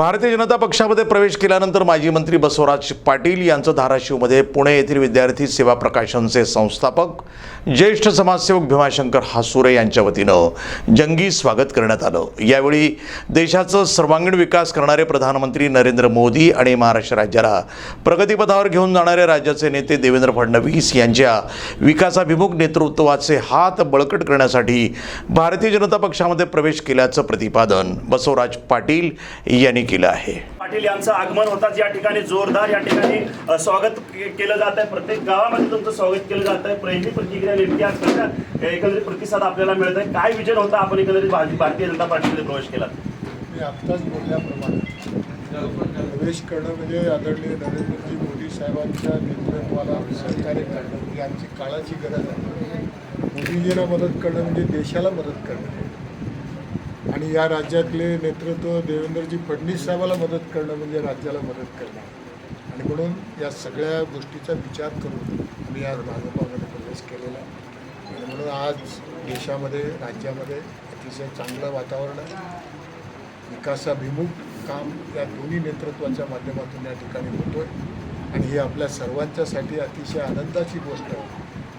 भारतीय जनता पक्षामध्ये प्रवेश केल्यानंतर माजी मंत्री बसवराज पाटील यांचं धाराशिवमध्ये पुणे येथील विद्यार्थी सेवा प्रकाशनचे संस्थापक ज्येष्ठ समाजसेवक भीमाशंकर हासुरे यांच्या वतीनं जंगी स्वागत करण्यात आलं. यावेळी देशाचं सर्वांगीण विकास करणारे प्रधानमंत्री नरेंद्र मोदी आणि महाराष्ट्र राज्याला प्रगतीपथावर घेऊन जाणारे राज्याचे नेते देवेंद्र फडणवीस यांच्या विकासाभिमुख नेतृत्वाचे हात बळकट करण्यासाठी भारतीय जनता पक्षामध्ये प्रवेश केल्याचं प्रतिपादन बसवराज पाटील यांनी केलं आहे. पाटील यांचं आगमन होताच या ठिकाणी जोरदार या ठिकाणी स्वागत के- केलं जात आहे प्रत्येक गावामध्ये तुमचं स्वागत केलं जात आहे पहिली प्रतिक्रिया नेमकी आज कशा एकंदरीत प्रतिसाद आपल्याला मिळत आहे काय विजन होता? आपण एकंदरीत भार- भारतीय जनता पार्टीमध्ये प्रवेश केला. मी आत्ताच बोलल्याप्रमाणे प्रवेश करणं म्हणजे आदरणीय नरेंद्रजी मोदी साहेबांच्या नेतृत्वाला सहकार्य करणं ही आमची काळाची गरज आहे. मोदीजींना मदत करणं म्हणजे देशाला मदत करणं. आणि या राज्यातले नेतृत्व देवेंद्रजी फडणवीस साहेबाला मदत करणं म्हणजे राज्याला मदत करणं. आणि म्हणून या सगळ्या गोष्टीचा विचार करून मी आज भाजपामध्ये प्रवेश केलेला आणि म्हणून आज देशामध्ये राज्यामध्ये अतिशय चांगलं वातावरण आहे. विकासाभिमुख काम या दोन्ही नेतृत्वाच्या माध्यमातून या ठिकाणी होतोय. आणि ही आपल्या सर्वांच्यासाठी अतिशय आनंदाची गोष्ट आहे.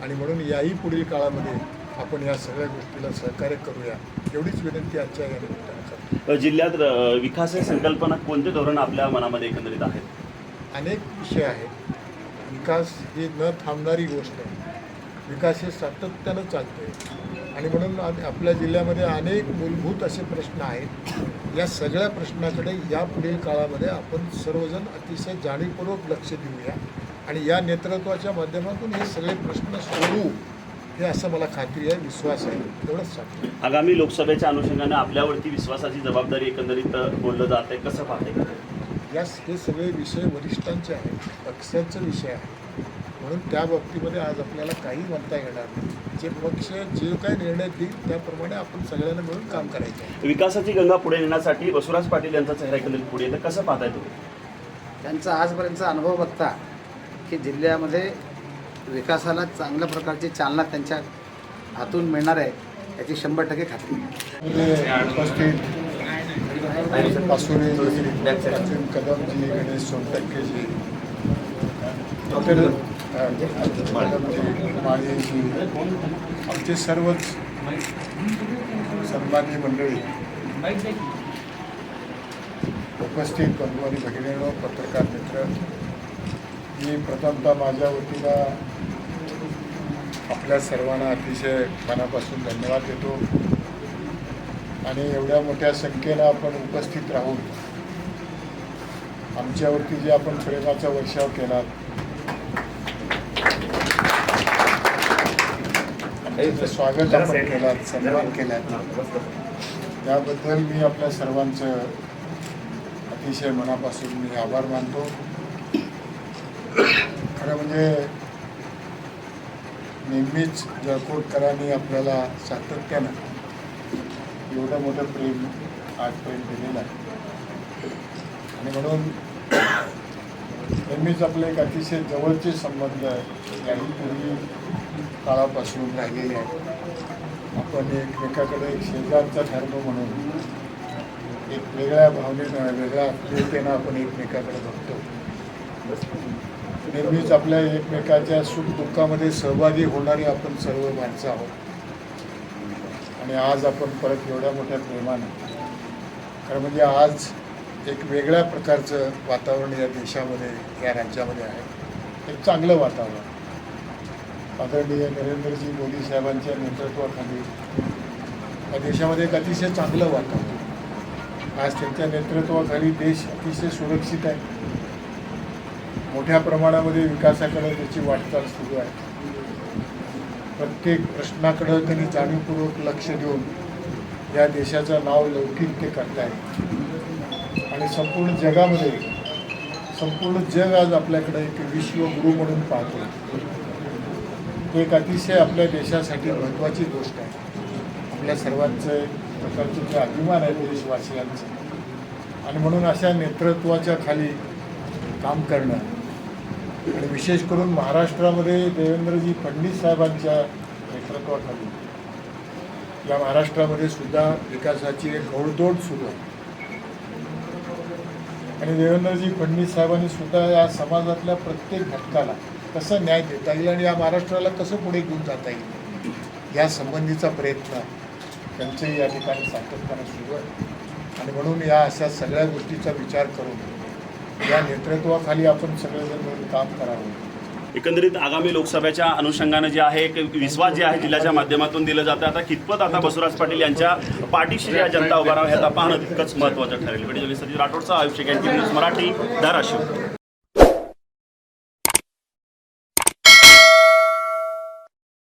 आणि म्हणून याही पुढील काळामध्ये आपण या सगळ्या गोष्टीला सहकार्य करूया एवढीच विनंती आजच्या या निमित्तानं करतो. जिल्ह्यात अ, विकास ही संकल्पना कोणते धोरण आपल्या मनामध्ये एकंदरीत आहेत? अनेक विषय आहेत. विकास ही न थांबणारी गोष्ट आहे. विकास हे सातत्यानं चालते आणि म्हणून आपल्या जिल्ह्यामध्ये अनेक मूलभूत असे प्रश्न आहेत. या सगळ्या प्रश्नाकडे या पुढील काळामध्ये आपण सर्वजण अतिशय जाणीवपूर्वक लक्ष देऊया. आणि या नेतृत्वाच्या माध्यमातून हे सगळे प्रश्न सोडवू. हे असं मला खात्री आहे विश्वास आहे. एवढंच सांगतो. आगामी लोकसभेच्या अनुषंगाने आपल्यावरती विश्वासाची जबाबदारी एकंदरीत बोललं जात आहे. कसं पाहते या हे सगळे विषय वरिष्ठांचे आहेत पक्षाचे विषय आहेत. म्हणून त्या बाबतीमध्ये आज आपल्याला काही म्हणता येणार नाही. जे पक्ष जे काही निर्णय देईल त्याप्रमाणे आपण सगळ्यांना मिळून काम करायचं आहे. विकासाची गंगा पुढे नेण्यासाठी बसवराज पाटील यांचा चेहरा एकंदरीत पुढे येतं कसं पाहताय तुम्ही? त्यांचा आजपर्यंतचा अनुभव बघता की जिल्ह्यामध्ये विकासाला चांगल्या प्रकारची चालना त्यांच्या हातून मिळणार आहे याची शंभर टक्के खात्री आहे. उपस्थित कदमजी गणेश सोनटक्केजी माळेजी आमचे सर्वच सन्मान्य मंडळी उपस्थित बंधू आणि भगिनीनो पत्रकार मित्र मी प्रथमतः माझ्या वतीला आपल्या सर्वांना अतिशय मनापासून धन्यवाद देतो. आणि एवढ्या मोठ्या संख्येनं आपण उपस्थित राहून आमच्यावरती जे आपण प्रेमाचा वर्षाव केला स्वागत आपण केलात सन्मान केला त्याबद्दल मी आपल्या सर्वांचं अतिशय मनापासून मी आभार मानतो. खरं म्हणजे नेहमीच जळकोटकरांनी आपल्याला सातत्यानं एवढं मोठं प्रेम आजपर्यंत दिलेलं आहे. आणि म्हणून नेहमीच आपले एक अतिशय जवळचे संबंध याही पूर्वी काळापासून राहिलेले आहेत. आपण एकमेकाकडे एक शेजारचा धर्म म्हणून एक वेगळ्या भावनेनं वेगळ्या आत्मीयतेनं आपण एकमेकाकडे बघतो. नेहमीच आपल्या एकमेकाच्या सुखदुःखामध्ये सहभागी होणारी आपण सर्व माणसं आहोत. आणि आज आपण परत एवढ्या मोठ्या प्रेमानं कारण म्हणजे आज एक वेगळ्या प्रकारचं वातावरण या देशामध्ये या राज्यामध्ये आहे. एक चांगलं वातावरण. आदरणीय नरेंद्रजी मोदी साहेबांच्या नेतृत्वाखाली या देशामध्ये एक अतिशय चांगलं वातावरण. आज त्यांच्या नेतृत्वाखाली देश अतिशय सुरक्षित आहे. मोठ्या प्रमाणामध्ये विकासाकडे त्याची वाटचाल सुरू आहे. प्रत्येक प्रश्नाकडं त्यांनी जाणीवपूर्वक लक्ष देऊन या देशाचं नाव लौकिक ते करतायत आणि संपूर्ण जगामध्ये संपूर्ण जग आज आपल्याकडे एक विश्वगुरू म्हणून पाहतो एक अतिशय आपल्या देशासाठी महत्त्वाची गोष्ट आहे. आपल्या सर्वांचं एक जे अभिमान आहे देशवासियांचं. आणि म्हणून अशा नेतृत्वाच्या खाली काम करणं आणि विशेष करून महाराष्ट्रामध्ये देवेंद्रजी फडणवीस साहेबांच्या नेतृत्वाखाली. या महाराष्ट्रामध्ये सुद्धा विकासाची एक घोडदोड सुरू आहे. आणि देवेंद्रजी फडणवीस साहेबांनी सुद्धा या समाजातल्या प्रत्येक घटकाला कसं न्याय देता येईल आणि या महाराष्ट्राला कसं पुढे घेऊन जाता येईल या संबंधीचा प्रयत्न त्यांचे या ठिकाणी सातत्यानं सुरू आहे. आणि म्हणून या अशा सगळ्या गोष्टीचा विचार करून या नेतृत्वाखाली आपण सगळेजण मिळून काम करावं. एकंदरीत आगामी लोकसभेच्या अनुषंगानं जे आहे एक विश्वास जे आहे जिल्ह्याच्या माध्यमातून दिलं जातं. आता कितपत आता बसवराज पाटील यांच्या पाठीशी या जनता उभा राहावं ह्याचा पाहणं तितकंच महत्त्वाचं ठरेल. व्हिडिओ राठोडचा आयुष्य न्यूज मराठी धाराशिव.